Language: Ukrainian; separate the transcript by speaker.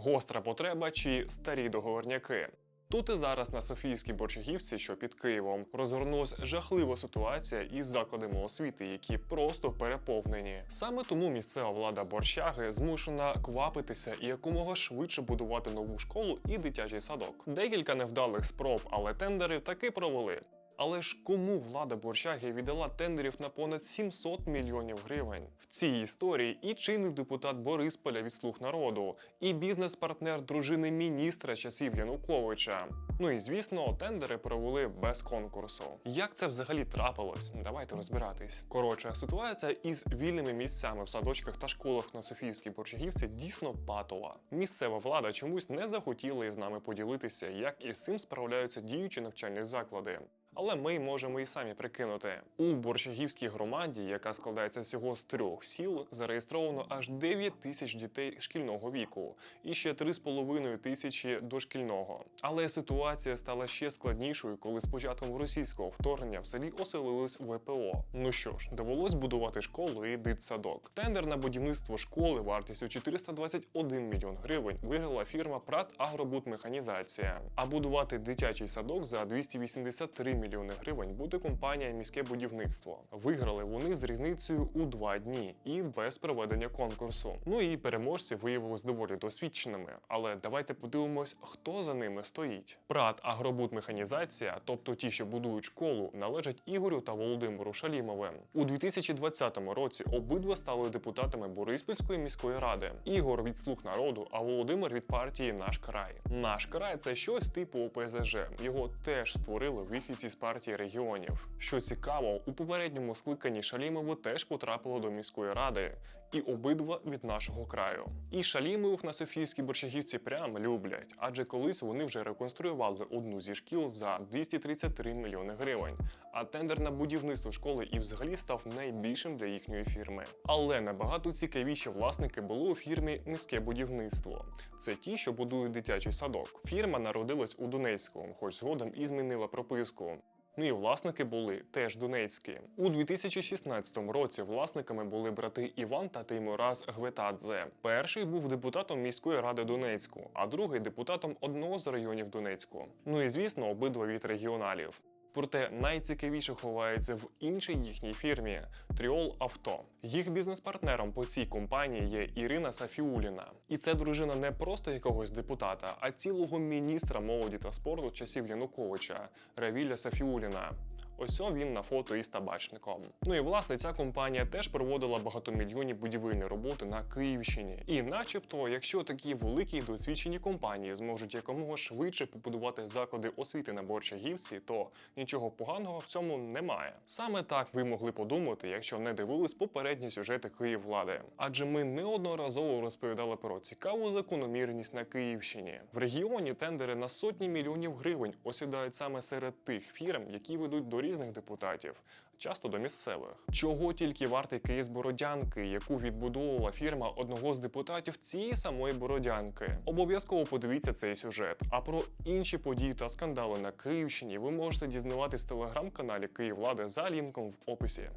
Speaker 1: гостра потреба чи старі договорняки. Тут і зараз на Софійській Борчагівці, що під Києвом, розгорнулася жахлива ситуація із закладами освіти, які просто переповнені. Саме тому місцева влада борщаги змушена квапитися і якомога швидше будувати нову школу і дитячий садок. Декілька невдалих спроб, але тендери таки провели. Але ж кому влада Борщаги віддала тендерів на понад 700 мільйонів гривень? В цій історії і чинний депутат Борисполя від слуг народу, і бізнес-партнер дружини міністра часів Януковича. Ну і звісно, тендери провели без конкурсу. Як це взагалі трапилось? Давайте розбиратись. Коротше, ситуація із вільними місцями в садочках та школах на Софіївській Борщагівці дійсно патова. Місцева влада чомусь не захотіла із нами поділитися, як із цим справляються діючі навчальні заклади. Але ми можемо і самі прикинути. У Борщагівській громаді, яка складається всього з трьох сіл, зареєстровано аж 9 тисяч дітей шкільного віку і ще 3,5 тисячі дошкільного. Але ситуація стала ще складнішою, коли з початком російського вторгнення в селі оселились ВПО. Ну що ж, довелось будувати школу і дитсадок. Тендер на будівництво школи вартістю 421 мільйон гривень виграла фірма Прат Агробудмеханізація. А будувати дитячий садок за 283 мільйони гривень буде компанія Міське будівництво. Виграли вони з різницею у два дні і без проведення конкурсу. Ну і переможці виявились доволі досвідченими. Але давайте подивимось, хто за ними стоїть. Прат Агробудмеханізація, тобто ті, що будують школу, належать Ігорю та Володимиру Шалімовим. У 2020 році обидва стали депутатами Бориспільської міської ради. Ігор від слуг народу, а Володимир від партії Наш край. Наш край це щось типу ОПЗЖ. Його теж створили вихідці з партії регіонів. Що цікаво, у попередньому скликанні Шалімову теж потрапило до міської ради, і обидва від нашого краю. І Шалімових на Софійській Борщагівці прям люблять, адже колись вони вже реконструювали одну зі шкіл за 233 мільйони гривень. А тендер на будівництво школи і взагалі став найбільшим для їхньої фірми. Але набагато цікавіші власники були у фірмі Міське будівництво. Це ті, що будують дитячий садок. Фірма народилась у Донецьку, хоч згодом і змінила прописку. Ну і власники були теж донецькі. У 2016 році власниками були брати Іван та Теймураз Гветадзе. Перший був депутатом міської ради Донецьку, а другий депутатом одного з районів Донецьку. Ну і звісно, обидва від регіоналів. Проте найцікавіше ховається в іншій їхній фірмі Тріол Авто. Їх бізнес-партнером по цій компанії є Ірина Сафіуліна. І це дружина не просто якогось депутата, а цілого міністра молоді та спорту часів Януковича Равіля Сафіуліна. Ось він на фото із табачником. Ну і власне ця компанія теж проводила багатомільйонні будівельні роботи на Київщині. І, начебто, якщо такі великі досвідчені компанії зможуть якомога швидше побудувати заклади освіти на Борчагівці, то нічого поганого в цьому немає. Саме так ви могли подумати, якщо не дивились попередні сюжети Київвлади. Адже ми неодноразово розповідали про цікаву закономірність на Київщині. В регіоні тендери на сотні мільйонів гривень осідають саме серед тих фірм, які ведуть до різних депутатів, часто до місцевих. Чого тільки вартий кейс Бородянки, яку відбудовувала фірма одного з депутатів цієї самої Бородянки. Обов'язково подивіться цей сюжет. А про інші події та скандали на Київщині ви можете дізнаватись в телеграм-каналі Київлади за лінком в описі.